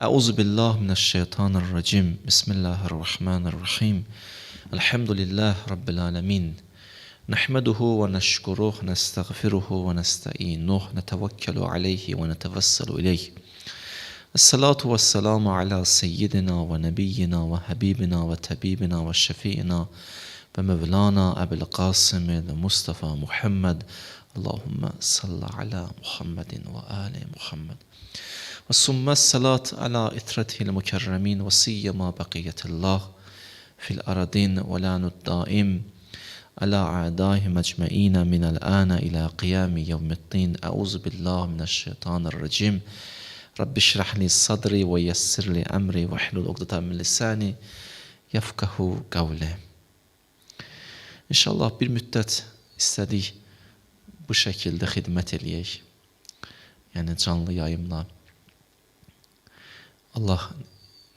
أعوذ بالله من الشيطان الرجيم. بسم الله الرحمن الرحيم. الحمد لله رب العالمين. نحمده ونشكره نستغفره ونستعينه نتوكل عليه ونتوسل إليه. الصلاة والسلام على سيدنا ونبينا وحبيبنا وطبيبنا وشفيعنا ومولانا أبي القاسم المصطفى محمد. اللهم صل على محمد وآل محمد. ثم الصلاة على إثرته المكرمين وسيما بقية الله في الأرضين ولان الدائم على أعدائهم أجمعين من الآن إلى قيام يوم الدين أعوذ بالله من الشيطان الرجيم رب اشرح لي صدري ويسر لي أمري واحلل عقدة من lisani yefkahu kavli. İnşallah bir müddət istədik bu şəkildə xidmət eləyək. Yəni canlı yayımla. Allah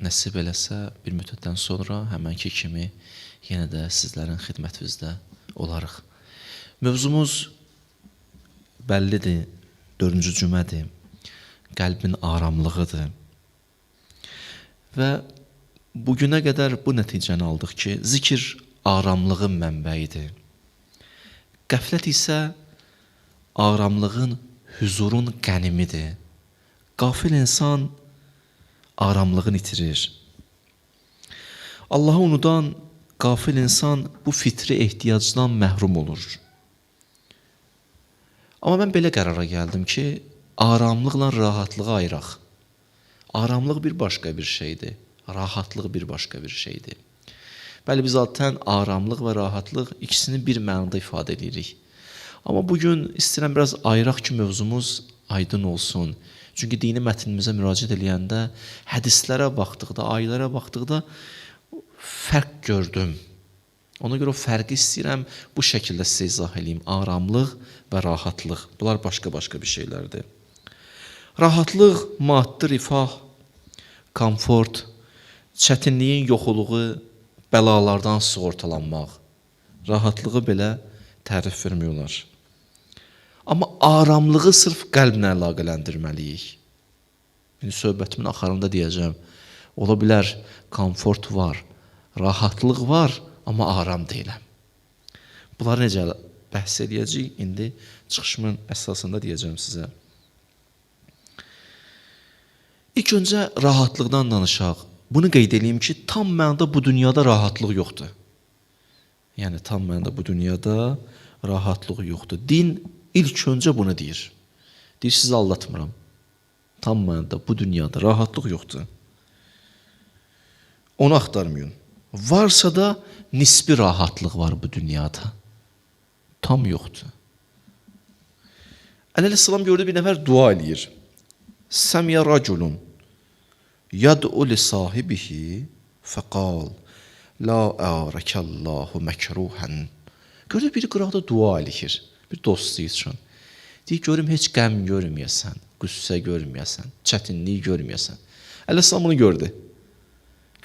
nəsib eləsə bir müddətdən sonra həmənki kimi yenə də sizlərin xidmətinizdə olarıq. Mövzumuz bəllidir. 4-cü cümədir. Qəlbin aramlığıdır. Və bu günə qədər bu nəticəni aldıq ki, zikr aramlığın mənbəyidir. Qəflət isə aramlığın, huzurun qənimidir. Qafil insan aramlığını itirir. Allahı unudan qafil insan bu fitri ehtiyacdan məhrum olur. Amma mən belə qərara gəldim ki, aramlıqla rahatlığı ayıraq. Aramlıq bir başqa bir şeydir, rahatlıq bir başqa bir şeydir. Bəli, biz zaten aramlıq və rahatlıq ikisini bir mənada ifadə edirik. Amma bu gün istəyirəm biraz ayıraq ki, mövzumuz aydın olsun. Çünki dini mətnimizə müraciət edəndə hədislərə baxdıqda, ayələrə baxdıqda fərq gördüm. Ona görə o fərqi istəyirəm bu şəkildə sizə izah edeyim. Aramlıq və rahatlıq. Bunlar başqa-başqa bir şeylərdir. Rahatlıq maddi rifah, komfort, çətinliyin yoxluğu, bəlalardan sığortalanmaq. Rahatlığı belə tərif vermiyorlar. Amma aramlığı sırf qəlblə əlaqələndirməliyik. İndi söhbətimin axırında deyəcəm. Ola bilər komfort var, rahatlıq var, amma aram deyiləm. Bunları necə bəhs edəcəyik? İndi çıxışımın əsasında deyəcəm sizə. İlk öncə rahatlıqdan danışaq. Bunu qeyd edeyim ki, tam mənada bu dünyada rahatlıq yoxdur. Yəni tam mənada bu dünyada rahatlıq yoxdur. Din ilk öncə bunu deyir. Deyir sizi aldatmıram. Tam mənada bu dünyada rahatlıq yoxdur. Onu axtarmayın. Varsa da nisbi rahatlıq var bu dünyada. Tam yoxdur. Əleyhissalam gördü bir nəfər dua eləyir. Səmiyə raculun yad'u li sahibihi faqal la arakallahu məkruhan. Gördü bir qıraqda dua eləyir. Bir dostu üçün. Deyir görüm heç qəm görməyəsən, qüssə görməyəsən, çətinlik görməyəsən. Əleyhissalam bunu gördü.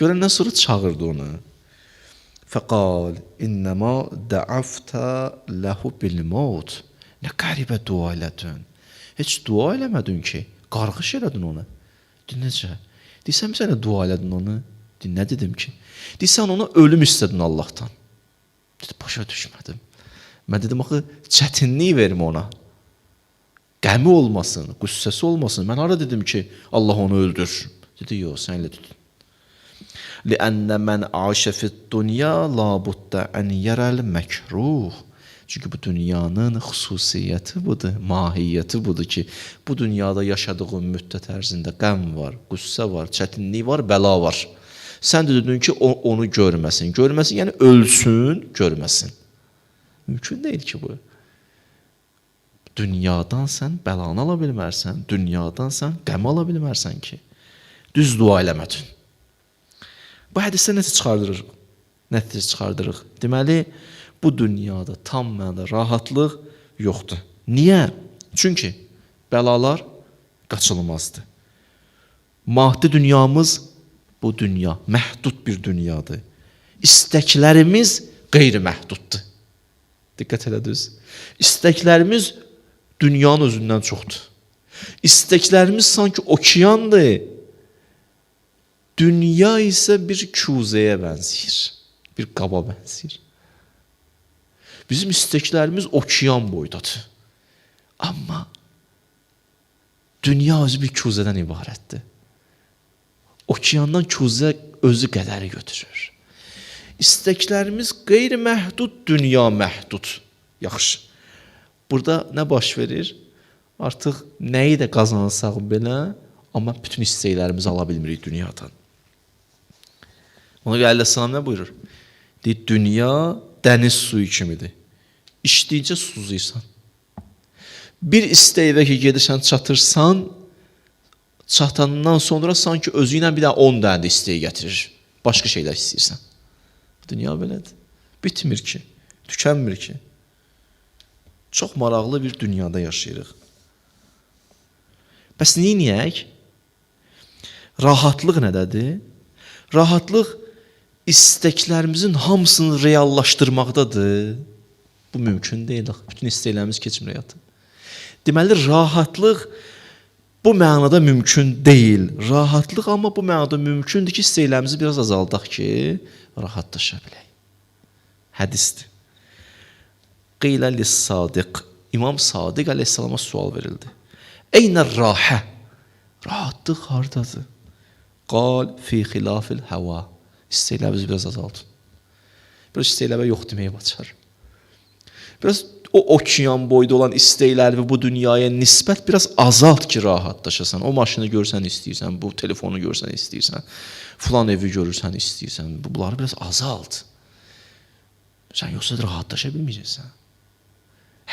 Görəndən sonra çağırdı onu. Faqal innema da'afta lahu bil maut. Nə qəribə dua elədin. Heç dua eləmədin ki, qarğış elədin ona. Deyir necə? Deyirsən sənə dua elədin onu. Deyir nə dedim ki? Deyirsən ona ölüm istədin Allahdan. Dedi başa düşmədim. Mən dedim axı çətinlik vermə ona. Qəmi olmasın, qüssəsi olmasın. Mən hara dedim ki, Allah onu öldür. Dedi, yox, sən elə tut. Li'annə mən aşə fid-dunya la budda an yaral məkruh. Çünki bu dünyanın xüsusiyyəti budur, mahiyyəti budur ki, bu dünyada yaşadığın müddət ərzində qəm var, qüssə var, çətinlik var, bəla var. Sən də dedin ki, o onu görməsin. Görməsin, yəni ölsün, görməsin. Mümkün deyil ki bu. Dünyadan sən bəlanı ala bilmərsən, dünyadan sən qəm ala bilmərsən ki. Düz dua eləmədin. Bu hədisdə necə çıxardırıq? Nəticə çıxardırıq. Deməli, bu dünyada tam mənada rahatlıq yoxdur. Niyə? Çünki bəlalar qaçılmazdır. Maddi dünyamız bu dünya məhdud bir dünyadır. İstəklərimiz qeyri-məhduddur. Diqqət elədiniz. İstəklərimiz dünyanın özündən çoxdur. İstəklərimiz sanki okeandır. Dünya isə bir kuzəyə bənzəyir. Bir qaba bənzəyir. Bizim isteklərimiz okean boydadır. Amma dünya özü bir kuzədən ibarətdir. Okeandan kuzə özü qədəri götürür. İstəklərimiz qeyri-məhdud, dünya məhdud. Yaxşı. Burada nə baş verir? Artıq nəyi də qazansaq belə, amma bütün istəklərimizi ala bilmirik dünyadan. Ona görə Əleyhissalam nə buyurur? Deyir, dünya dəniz suyu kimidir. İçdikcə suzuysan. Bir istəyə ki, gedirsən, çatırsan, çatandan sonra sanki özü ilə bir də 10 dənə də istəyə gətirir. Başqa şeylər istəyirsən. Dünya belədir. Bitmir ki, tükənmir ki. Çox maraqlı bir dünyada yaşayırıq. Bəs neyniyək? Rahatlıq nədədir? Rahatlıq istəklərimizin hamısını reallaşdırmaqdadır. Bu mümkün deyil. Bütün istəklərimiz keçmir həyata. Deməli rahatlıq bu mənada mümkün deyil. Rahatlıq amma bu mənada mümkündür ki, istəklərimizi biraz azaldaq ki, rahatlaşa bilək. Hədisdir. Qilə lis-sadiq. İmam Sadiq əleyhissalama sual verildi. Eynə rahə? Rahatlıq hardadır? Qal fi xilafil hava. İstəklərimizi biraz azaldın. Biraz istəklərə yox deməyə bacar. Biraz o okean boyda olan istəkləri bu dünyaya nisbət biraz azalt ki, rahatlaşasan. O maşını görsən istəyirsən, bu telefonu görsən istəyirsən, filan evi görürsən istəyirsən. Bunları biraz azalt. Sən yoxsa rahatlaşa bilməyəcəksən.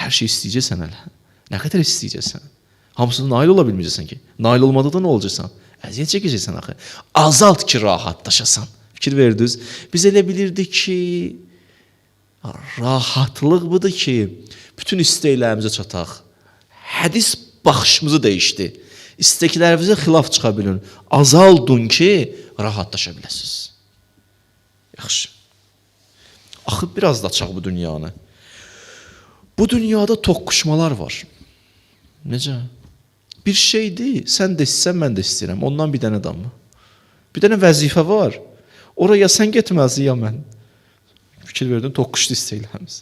Hər şey istəyəcəksən hələ. Nə qədər istəyəcəksən? Hamısına nail ola ki. Nail olmadıqda nə olacaqsan? Əziyyət çəkəcəksən. Azalt ki, rahatlaşasan. Fikir verdiniz? Biz elə bilirdik ki, rahatlıq budur ki, bütün istəklərimizə çataq. Hədis baxışımızı dəyişdi. İstəklərinizə xilaf çıxa bilin. Azaldın ki, rahatlaşa biləsiniz. Yaxşı. Axı biraz da açaq bu dünyanı. Bu dünyada toqquşmalar var. Necə? Bir şeydir, sən də istəsən, mən də istəyirəm. Ondan bir dənə damı. Bir dənə vəzifə var. Oraya sən getməlisən ya mən. Fikir verdim, toqquşdu istəklərimiz.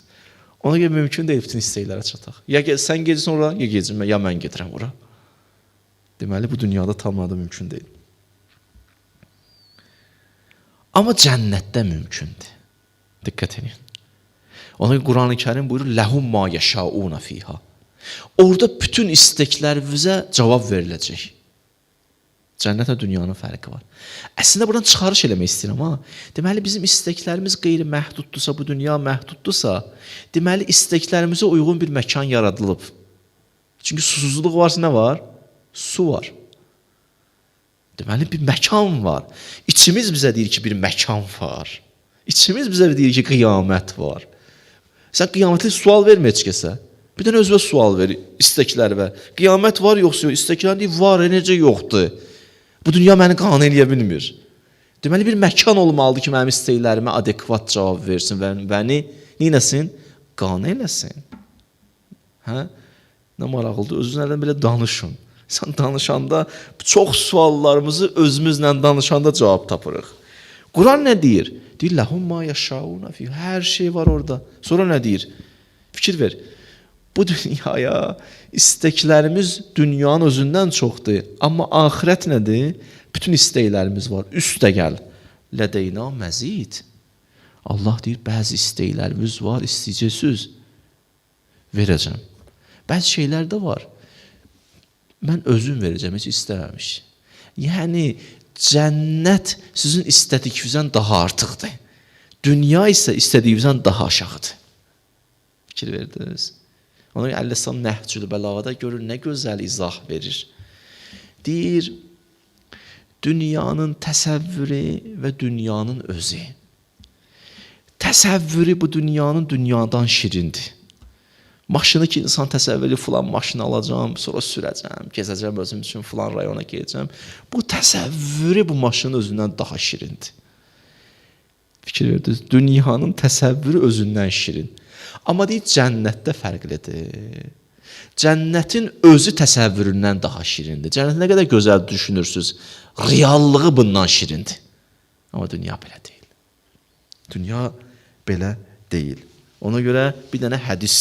Ona görə mümkün deyil bütün istəklərə çataq. Ya sən gedirsən ora, ya gedirəm, ya mən gedirəm ora. Deməli bu dünyada tam da mümkün deyil. Amma cənnətdə mümkündür. Diqqət edin. Ona Qurani Kərim buyurur: "Ləhum ma yəşauna fiha." Orada bütün istəklərinizə cavab veriləcək. Cənnətlə dünyanın fərqi var. Əslində buradan çıxarış eləmək istəyirəm ha. Deməli bizim istəklərimiz qeyri-məhduddusa, bu dünya məhduddursa, deməli istəklərimizə uyğun bir məkan yaradılıb. Çünki susuzluq varsa nə var? Su var. Deməli bir məkan var. İçimiz bizə deyir ki, bir məkan var. İçimiz bizə deyir ki, qiyamət var. Sən qiyamətli sual vermə heç kəsə. Bir dənə özünə sual ver, istəklər və qiyamət var yoxsa yox? İstəklər deyir, var, necə yoxdur? Bu dünya məni qane eləyə bilmir. Deməli bir məkan olmalıdır ki, mənim istəklərimə adekvat cavab versin və məni neynəsin? Qane eləsin. Hə? Nə maraqlıdır. Özünüzlə belə danışın. Sən danışanda çox suallarımızı özümüzlə danışanda cavab tapırıq. Quran nə deyir? Deyir lahum ma yashauna fi. Hər şey var orada. Sonra nə deyir? Fikir ver. Bu dünyaya istəklərimiz dünyanın özündən çoxdur. Amma axirət nədir? Bütün istəklərimiz var. Üstə gəl. Lədeyna məzid. Allah deyir, bəzi istəklərimiz var, istəyəcəksiniz. Verəcəm. Bəzi şeylər də var. Mən özüm verəcəm, heç istəməmiş. Yəni cənnət sizin istədiyinizdən daha artıqdır. Dünya isə istədiyinizdən daha aşağıdır. Fikir verdiniz? Ona görə Əlləsam Nəhcül Bəlağada görür nə gözəl izah verir. Deyir, dünyanın təsəvvürü və dünyanın özü. Təsəvvürü bu dünyanın dünyadan şirindir. Maşını ki insan təsəvvürü filan maşın alacağam, sonra sürəcəm, gəzəcəm özüm üçün filan rayona gedəcəm. Bu təsəvvürü bu maşının özündən daha şirindir. Fikir verdiniz? Dünyanın təsəvvürü özündən şirin. Amma deyir cənnətdə fərqlidir. Cənnətin özü təsəvvüründən daha şirindir. Cənnət nə qədər gözəl düşünürsüz, reallığı bundan şirindir. Amma dünya belə deyil. Dünya belə deyil. Ona görə bir dənə hədis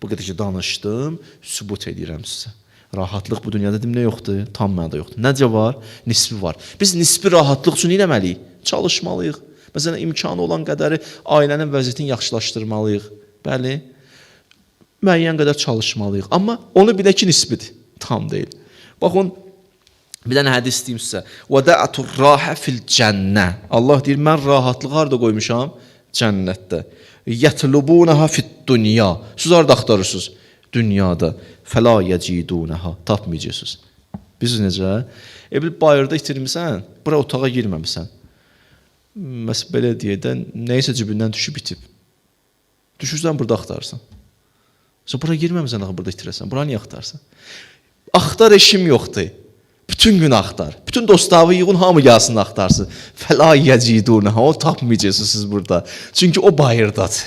bu qədər ki danışdım, sübut edirəm sizə. Rahatlıq bu dünyada nə yoxdur? Tam mənada yoxdur. Necə var? Nisbi var. Biz nisbi rahatlıq üçün nə etməliyik? Çalışmalıyıq. Məsələn, imkanı olan qədəri ailənin vəziyyətini yaxşılaşdırmalıyıq. Bəli. Müəyyən qədər çalışmalıyıq. Amma onu bilək ki, nisbidir. Tam deyil. Baxın, bir dənə hədis deyim sizə. Və da'atur rahə fil cənnə. Allah deyir, mən rahatlıq harda qoymuşam? Cənnətdə. Yətlubunaha fit dunya. Siz harda axtarırsınız? Dünyada. Fəla yecidunaha. Tapmayacaqsınız. Biz necə? E bir bayırda itirmisən, bura otağa girməmisən. Məs belə deyək də, nəyisə cibindən düşüb itib. Düşürsən burada axtarsan. Sən bura girməmisən axı burada itirəsən. Bura niyə axtarsan? Axtar eşim yoxdur. Bütün gün axtar. Bütün dostları yığın, hamı gəlsin axtarsın. Fəla yeciduna. O tapmayacaqsınız siz burada. Çünki o bayırdadır.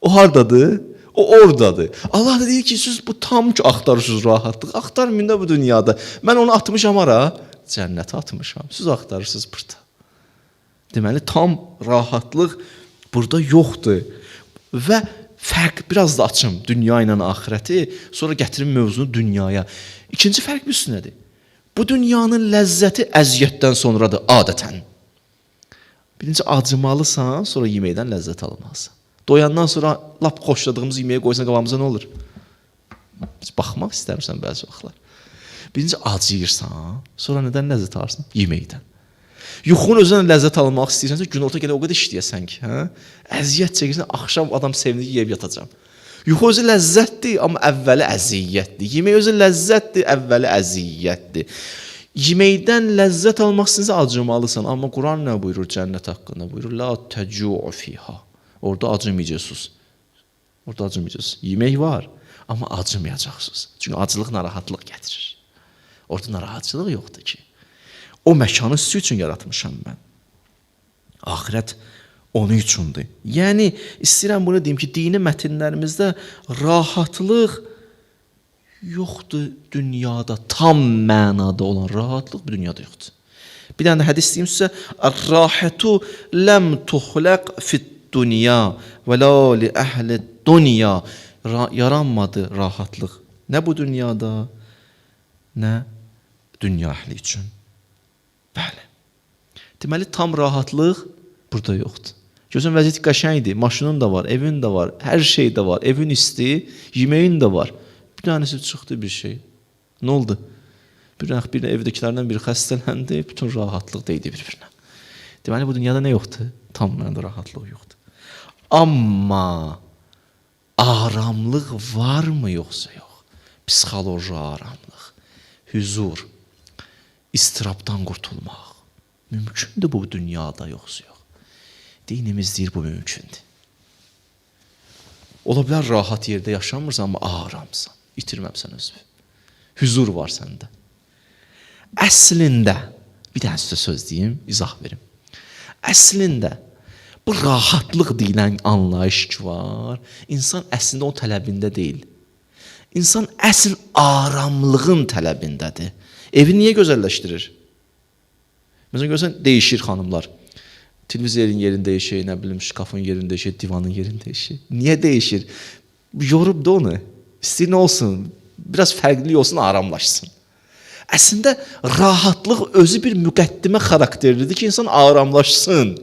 O hardadır? O oradadır. Allah da deyir ki, siz bu tam ki axtarırsınız rahatlıq. Axtarmayın da bu dünyada. Mən onu atmışam hara? Cənnətə atmışam. Siz axtarırsınız burada. Deməli tam rahatlıq burada yoxdur. Və fərq biraz da açım dünya ilə axirəti, sonra gətirim mövzunu dünyaya. İkinci fərq bilirsiniz nədir? Bu dünyanın ləzzəti əziyyətdən sonradır adətən. Birinci acımalısan, sonra yeməkdən ləzzət almalısan. Doyandan sonra lap xoşladığımız yeməyi qoysan qabağımıza nə olur? Heç baxmaq istəmirsən bəzi vaxtlar. Birinci acıyırsan, sonra nədən ləzzət alırsan? Yeməkdən. Yuxunun özündən ləzzət almaq istəyirsənsə, günorta gələ o qədər işləyəsən ki, hə? Əziyyət çəkirsən, axşam adam sevinir yeyib yatacam. Yuxu özü ləzzətdir, amma əvvəli əziyyətdir. Yemək özü ləzzətdir, əvvəli əziyyətdir. Yeməkdən ləzzət almaq istəyirsən acımalısan, amma Quran nə buyurur cənnət haqqında? Buyurur la təcu'u fiha. Orada acımayacaqsınız. Orada acımayacaqsınız. Yemək var, amma acımayacaqsınız. Çünki acılıq narahatlıq gətirir. Orada narahatçılıq yoxdur ki. O məkanı sizin üçün yaratmışam mən. Axirət onun üçündür. Yəni istəyirəm bunu deyim ki, dini mətnlərimizdə rahatlıq yoxdur dünyada tam mənada olan rahatlıq bu dünyada yoxdur. Bir dənə hədis deyim sizə, "Ar-rahatu lam tuhlaq fit dunya və la li ahli dunya." Ra yaranmadı rahatlıq. Nə bu dünyada, nə dünya əhli üçün. Deməli tam rahatlıq burada yoxdur. Gözün vəziyyəti qəşəngdir. Maşının da var, evin də var, hər şey də var. Evin isti, yeməyin də var. Bir dənəsi çıxdı bir şey. Nə oldu? Bir dənə bir evdəkilərdən biri xəstələndi, bütün rahatlıq dəydi bir-birinə. Deməli bu dünyada nə yoxdur? Tam mənada rahatlıq yoxdur. Amma aramlıq varmı yoxsa yox? Psixoloji aramlıq, huzur, istirabdan qurtulmaq mümkündür bu dünyada yoxsa yox? Dinimiz deyir bu mümkündür. Ola bilər rahat yerdə yaşamırsan, amma aramsan, itirməmsən özünü. Huzur var səndə. Əslində bir dənə sizə söz deyim, izah verim. Əslində bu rahatlıq deyilən anlayış ki var, insan əslində o tələbində deyil. İnsan əsl aramlığın tələbindədir. Evi niyə gözəlləşdirir? Məsələn görsən dəyişir xanımlar. Televizorun yerini dəyişir, nə bilim şkafın yerini dəyişir, divanın yerini dəyişir. Niyə dəyişir? Yorub da onu. İstəyir nə olsun? Biraz fərqli olsun, aramlaşsın. Əslində rahatlıq özü bir müqəddimə xarakterlidir ki, insan aramlaşsın.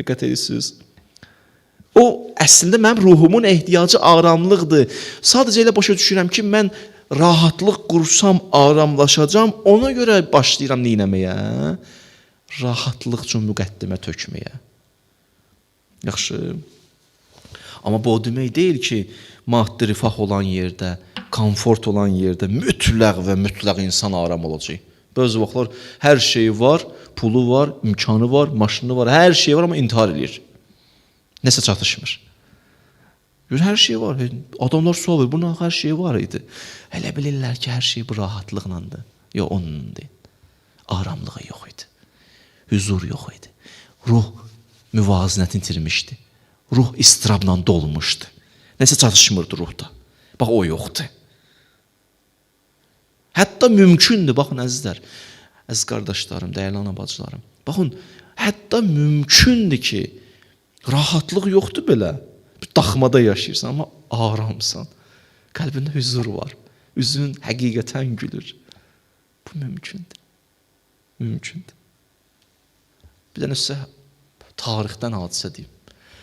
Diqqət edirsiniz? O əslində mənim ruhumun ehtiyacı aramlıqdır. Sadəcə elə başa düşürəm ki, mən rahatlıq qursam aramlaşacam, ona görə başlayıram neyinəməyə? Rahatlıq üçün müqəddimə tökməyə. Yaxşı. Amma bu o demək deyil ki, maddi rifah olan yerdə, komfort olan yerdə mütləq və mütləq insan aram olacaq. Bəzi vaxtlar hər şeyi var, pulu var, imkanı var, maşını var, hər şey var amma intihar eləyir. Nəsə çatışmır. Gör hər şey var. Adamlar sual verir. Bunun hər şey var idi. Elə bilirlər ki, hər şey bu rahatlıqlandı. Yox, onun deyil. Aramlığı yox idi. Huzur yox idi. Ruh müvazinətini itirmişdi. Ruh istirabla dolmuşdu. Nəsə çatışmırdı ruhda. Bax o yoxdur. Hətta mümkündür, baxın əzizlər, əziz qardaşlarım, dəyərli ana bacılarım. Baxın, hətta mümkündür ki, rahatlıq yoxdur belə. Bir daxmada yaşayırsan, amma aramsan. Qəlbində huzur var. Üzün həqiqətən gülür. Bu mümkündür. Mümkündür. Bir dənə sizə tarixdən hadisə deyim.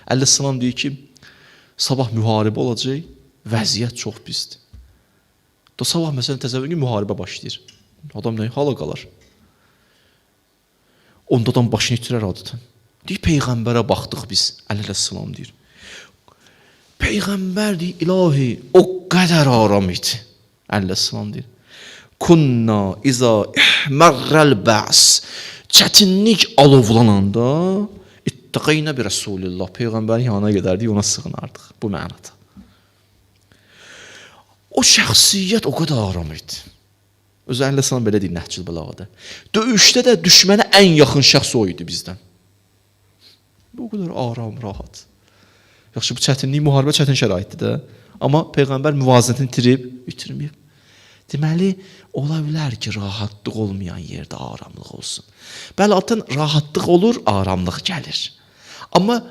Əleyhissalam deyir ki, sabah müharibə olacaq, vəziyyət çox pisdir. Da sabah məsələn təsəvvür edin müharibə başlayır. Adam nə hala qalar? Onda adam başını itirər adətən. Deyir peyğəmbərə baxdıq biz. Əleyhissalam deyir. Peyğəmbər deyir, ilahi o qədər aram idi. Əleyhissalam deyir. Kunna iza ihmarral ba's. Çətinlik alovlananda ittaqayna bi Rasulillah. Peyğəmbərin yanına gedərdik, ona sığınardıq. Bu mənada. O şəxsiyyət o qədər aram idi. Özü Əleyhissalam belə deyir Nəhcül Bəlağada. Döyüşdə də düşmənə ən yaxın şəxs o idi bizdən. Bu qədər aram, rahat. Yaxşı bu çətinlik müharibə çətin şəraitdir də. Amma peyğəmbər müvazinətini itirib, itirməyib. Deməli, ola bilər ki, rahatlıq olmayan yerdə aramlıq olsun. Bəli, atın rahatlıq olur, aramlıq gəlir. Amma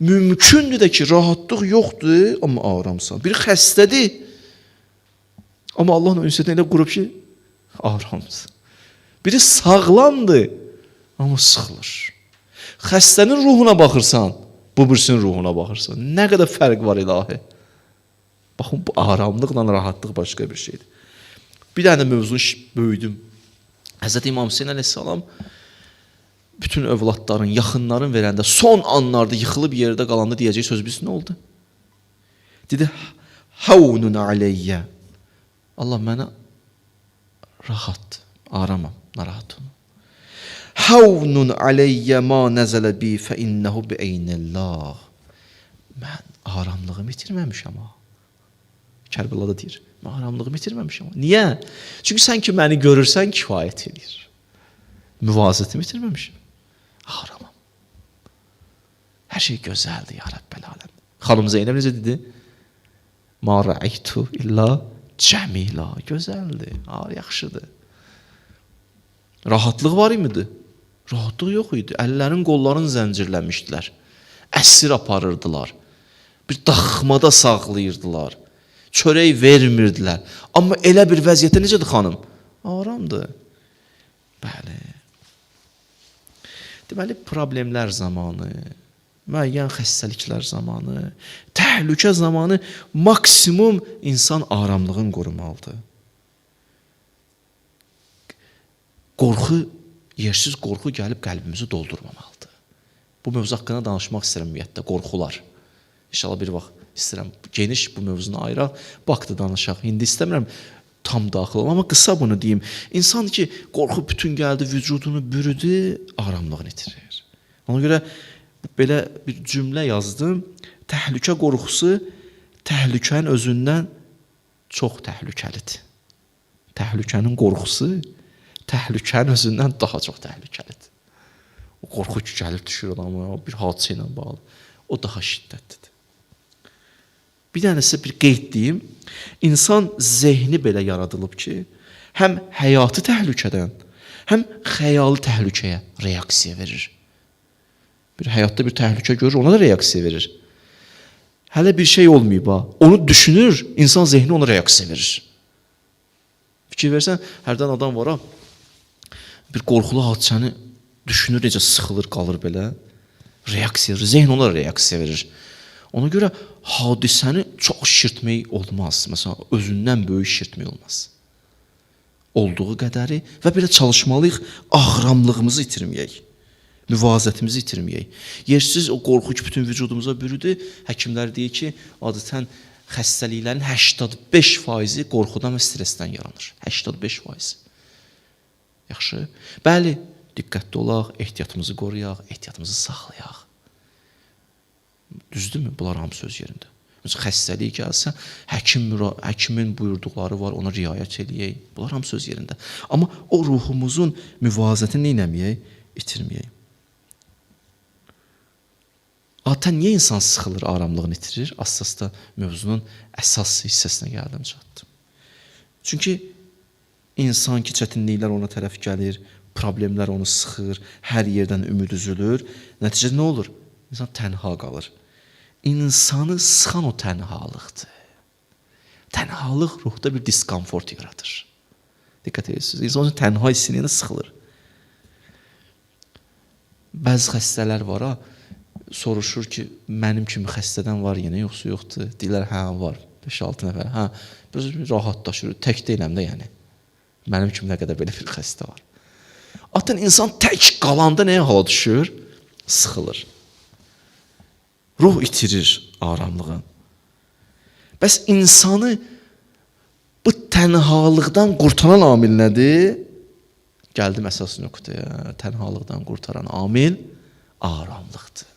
mümkündür də ki, rahatlıq yoxdur, amma aramsan. Biri xəstədir. Amma Allahla ünsiyyətini elə qurub ki, aramsın. Biri sağlamdır, amma sıxılır. Xəstənin ruhuna baxırsan, bu birisinin ruhuna baxırsan. Nə qədər fərq var ilahi? Baxın bu aramlıqla rahatlıq başqa bir şeydir. Bir dənə mövzunu böyüdüm. Həzrət İmam Hüseyn əleyhissalam bütün övladların, yaxınların verəndə son anlarda yıxılıb yerdə qalanda deyəcək söz bilsin nə oldu? Dedi: "Havnun aleyyə." Allah mənə rahat, aramam, narahat olma. Havnun aleyyə ma nəzələ bi fə innəhu bi eynillah. Mən aramlığımı itirməmişəm ha. Kərbəlada deyir. Mən aramlığımı itirməmişəm. Niyə? Çünki sən ki məni görürsən kifayət edir. Müvazətimi itirməmişəm. Aramam. Hər şey gözəldir ya Rəbbəl aləm. Xanım Zeynəb necə dedi? Ma ra'aytu illa cəmila. Gözəldir. Ha, yaxşıdır. Rahatlıq var idi? Rahatlıq yox idi. Əllərin, qolların zəncirləmişdilər. Əsir aparırdılar. Bir daxmada saxlayırdılar. Çörək vermirdilər. Amma elə bir vəziyyətdə necədir xanım? Aramdır. Bəli. Deməli problemlər zamanı, müəyyən xəstəliklər zamanı, təhlükə zamanı maksimum insan aramlığını qorumalıdır. Qorxu, yersiz qorxu gəlib qəlbimizi doldurmamalıdır. Bu mövzu haqqında danışmaq istəyirəm ümumiyyətlə, qorxular. İnşallah bir vaxt istəyirəm geniş bu mövzunu ayıraq, vaxtı danışaq. İndi istəmirəm tam daxil olum, amma qısa bunu deyim. İnsan ki, qorxu bütün gəldi, vücudunu bürüdü, aramlığını itirir. Ona görə belə bir cümlə yazdım. Təhlükə qorxusu təhlükənin özündən çox təhlükəlidir. Təhlükənin qorxusu təhlükənin özündən daha çox təhlükəlidir. O qorxu ki, gəlib düşür adama bir hadisə ilə bağlı. O daha şiddətlidir. Bir dənə sizə bir qeyd deyim. İnsan zehni belə yaradılıb ki, həm həyatı təhlükədən, həm xəyali təhlükəyə reaksiya verir. Bir həyatda bir təhlükə görür, ona da reaksiya verir. Hələ bir şey olmayıb ha. Onu düşünür, insan zehni ona reaksiya verir. Fikir versən, hərdən adam var ha, bir qorxulu hadisəni düşünür, necə sıxılır, qalır belə. Reaksiya, zehin ona reaksiya verir. Ona görə hadisəni çox şişirtmək olmaz. Məsələn, özündən böyük şişirtmək olmaz. Olduğu qədəri və belə çalışmalıyıq ağramlığımızı itirməyək. Müvazətimizi itirməyək. Yersiz o qorxu ki, bütün vücudumuza bürüdü. Həkimlər deyir ki, adətən xəstəliklərin 85%-i qorxudan və stressdən yaranır. 85%. Yaxşı. Bəli, diqqətli olaq, ehtiyatımızı qoruyaq, ehtiyatımızı saxlayaq. Düzdürmü? Bunlar hamısı öz yerində. Məsələn, xəstəlik gəlsə, həkim həkimin buyurduqları var, ona riayət eləyək. Bunlar hamısı öz yerində. Amma o ruhumuzun müvazətini nə etməyək? İtirməyək. Ata niyə insan sıxılır, aramlığını itirir? Əsasda mövzunun əsas hissəsinə gəldim, çatdım. Çünki insan ki, çətinliklər ona tərəf gəlir, problemlər onu sıxır, hər yerdən ümid üzülür. Nəticədə nə olur? İnsan tənha qalır. İnsanı sıxan o tənhalıqdır. Tənhalıq ruhda bir diskomfort yaradır. Diqqət edirsiniz. İnsan onun tənha hissini sıxılır. Bəzi xəstələr var ha, soruşur ki, mənim kimi xəstədən var yenə yoxsa yoxdur? Deyirlər, hə, var. 5-6 nəfər. Hə, biz rahatlaşırıq. Tək deyiləm də yəni. Mənim kimi nə qədər belə bir xəstə var. Atan insan tək qalanda nəyə hala düşür? Sıxılır. Ruh itirir aramlığın. Bəs insanı bu tənhalıqdan qurtaran amil nədir? Gəldim əsas nöqtəyə. Tənhalıqdan qurtaran amil aramlıqdır.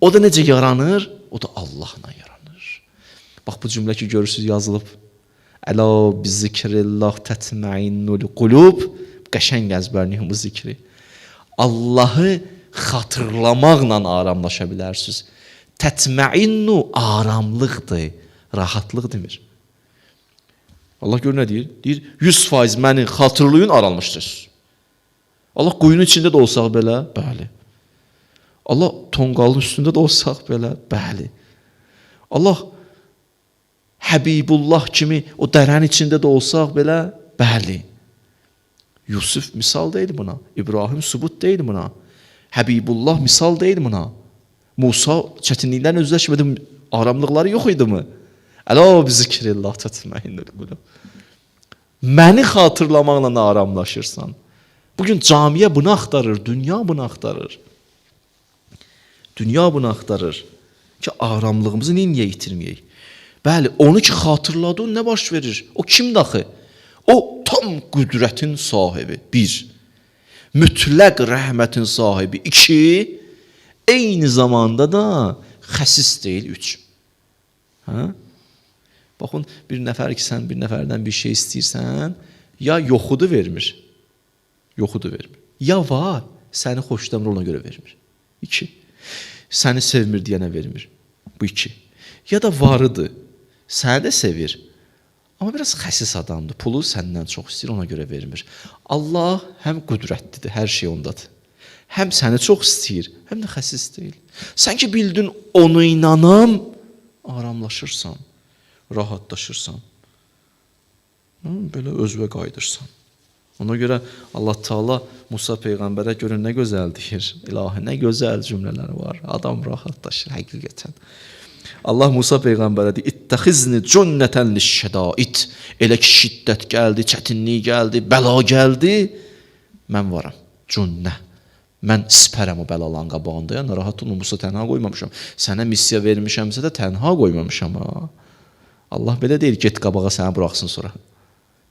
O da necə yaranır? O da Allahla yaranır. Bax bu cümlə ki görürsüz yazılıb. Əla bi zikrillah tətmainnul qulub. Qəşəng əzbərləyin bu zikri. Allahı xatırlamaqla aramlaşa bilərsiniz. Tətmainnu aramlıqdır, rahatlıq demir. Allah gör nə deyir? Deyir 100% məni xatırlayın aralmışsınız. Allah quyunun içində də olsaq belə, bəli. Allah tonqalın üstündə də olsaq belə, bəli. Allah Həbibullah kimi o dərənin içində də olsaq belə, bəli. Yusuf misal deyil buna. İbrahim sübut deyil buna. Həbibullah misal deyil buna. Musa çətinliklərlə üzləşmədi, aramlıqları yox idi mi? Əla bi zikrillah tətməinnul qulub. Məni xatırlamaqla aramlaşırsan. Bugün camiyə bunu axtarır, dünya bunu axtarır. Dünya bunu axtarır ki, aramlığımızı niyə itirməyək? Bəli, onu ki xatırladın, nə baş verir? O kimdir axı? O tam qüdrətin sahibi. 1. Mütləq rəhmətin sahibi. 2. Eyni zamanda da xəsis deyil. 3. Hə? Baxın, bir nəfər ki, sən bir nəfərdən bir şey istəyirsən, ya yoxudu vermir. Yoxudu vermir. Ya var, səni xoşlamır ona görə vermir. 2. Səni sevmir deyənə vermir. Bu 2. Ya da varıdır. Səni də sevir. Amma biraz xəsis adamdır. Pulu səndən çox istəyir, ona görə vermir. Allah həm qüdrətlidir, hər şey ondadır. Həm səni çox istəyir, həm də xəsis deyil. Sən ki bildin onu inanam, aramlaşırsan, rahatlaşırsan. Belə özünə qayıdırsan. Ona görə Allah Taala Musa peyğəmbərə görə nə gözəl deyir. İlahi, nə gözəl cümlələr var. Adam rahatlaşır həqiqətən. Allah Musa peyğəmbərə deyir: "İttaxizni cunnatan liş-şədait." Elə ki şiddət gəldi, çətinlik gəldi, bəla gəldi, mən varam. Cünnə. Mən sipərəm o bəlaların qabağında. Yəni narahat olma, Musa tənha qoymamışam. Sənə missiya vermişəmsə də tənha qoymamışam ha. Allah belə deyir, get qabağa səni buraxsın sonra.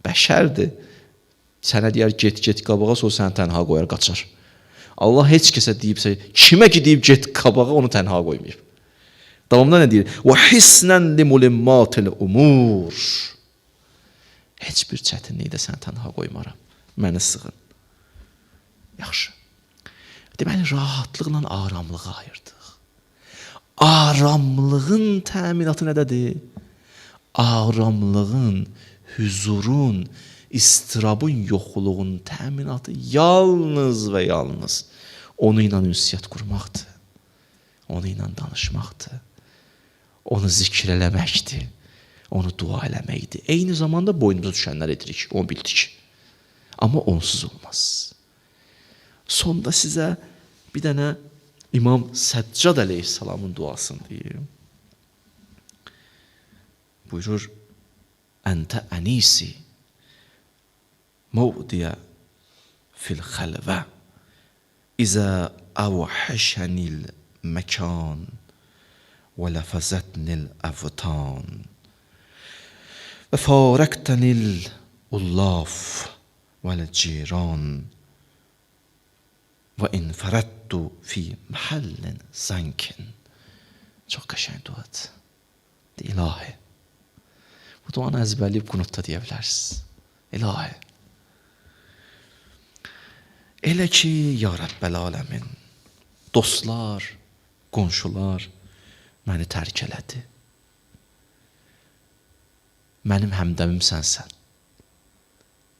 Bəşərdir. Sənə deyər get, get qabağa, sonra səni tənha qoyar, qaçar. Allah heç kəsə deyibsə, kimə ki deyib get qabağa, onu tənha qoymayıb. Davamında nə deyir? Və hisnən limulimmatil umur. Heç bir çətinlikdə səni tənha qoymaram. Məni sığın. Yaxşı. Deməli rahatlıqla aramlığı ayırdıq. Aramlığın təminatı nədədir? Aramlığın, huzurun, istirabın yoxluğunun təminatı yalnız və yalnız onu ilə ünsiyyət qurmaqdır. Onu ilə danışmaqdır onu zikr eləməkdir. Onu dua eləməkdir. Eyni zamanda boynumuza düşənlər edirik, onu bildik. Amma onsuz olmaz. Sonda sizə bir dənə İmam Səccad əleyhissalamın duasını deyim. Buyurur: "Ente anisi mawdiya fil xalva iza awhashanil mekan." ولفتني الأوطان وفارقتني الألاف والجيران وانفردت في محل زنك çok قشنگ duadı. De ilahi. Bu duanı ezberleyip kunutta diyebiliriz. İlahi. Ele ki ya Rabbel alemin. Dostlar, komşular, məni tərk elədi. Mənim həmdəmim sənsən.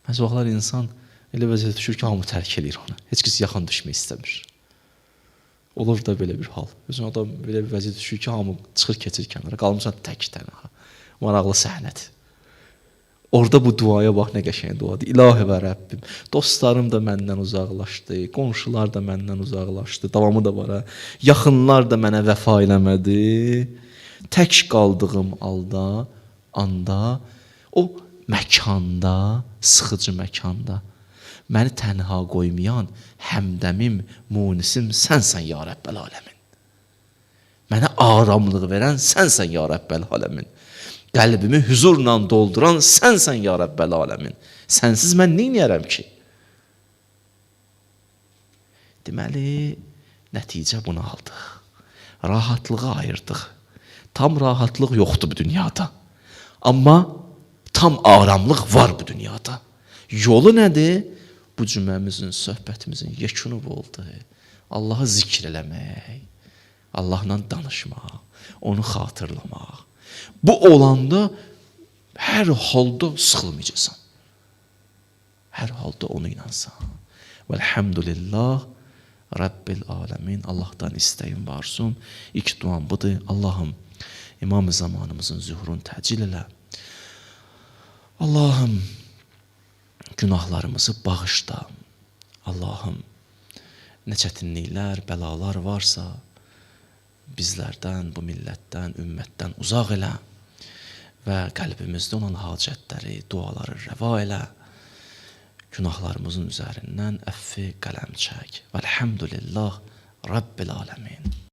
Bəzi vaxtlar insan elə vəziyyətə düşür ki, hamı tərk eləyir onu. Heç kəs yaxın düşmək istəmir. Olur da belə bir hal. Özün adam belə bir vəziyyətə düşür ki, hamı çıxır keçir kənara, qalmısan tək tənha. Maraqlı səhnədir. Orada bu duaya bax nə qəşəng duadır. İlahi və Rəbbim, dostlarım da məndən uzaqlaşdı, qonşular da məndən uzaqlaşdı. Davamı da var ha. Yaxınlar da mənə vəfa eləmədi. Tək qaldığım alda, anda, o məkanda, sıxıcı məkanda məni tənha qoymayan həmdəmim, munisim sənsən ya Rəbbəl aləmin. Mənə aramlıq verən sənsən ya Rəbbəl aləmin. Qəlbimi huzurla dolduran sənsən ya Rəbbəl aləmin. Sənsiz mən nə edərəm ki? Deməli, nəticə bunu aldıq. Rahatlığı ayırdıq. Tam rahatlıq yoxdur bu dünyada. Amma tam aramlıq var bu dünyada. Yolu nədir? Bu cüməmizin, söhbətimizin yekunu bu oldu. Allahı zikr eləmək, Allahla danışmaq, onu xatırlamaq. Bu olanda hər halda sıxılmayacaqsan. Hər halda onu inansan. Velhamdülillah Rabbil aləmin. Allahdan istəyim və arzum. İlk duam budur. Allahım İmam zamanımızın zührunu təcil elə. Allahım günahlarımızı bağışla. Allahım nə çətinliklər, bəlalar varsa bizlərdən, bu millətdən, ümmətdən uzaq elə və qəlbimizdə olan hacətləri, duaları rəva elə. Günahlarımızın üzərindən əffi qələm çək. Vəlhamdülillah Rabbil aləmin.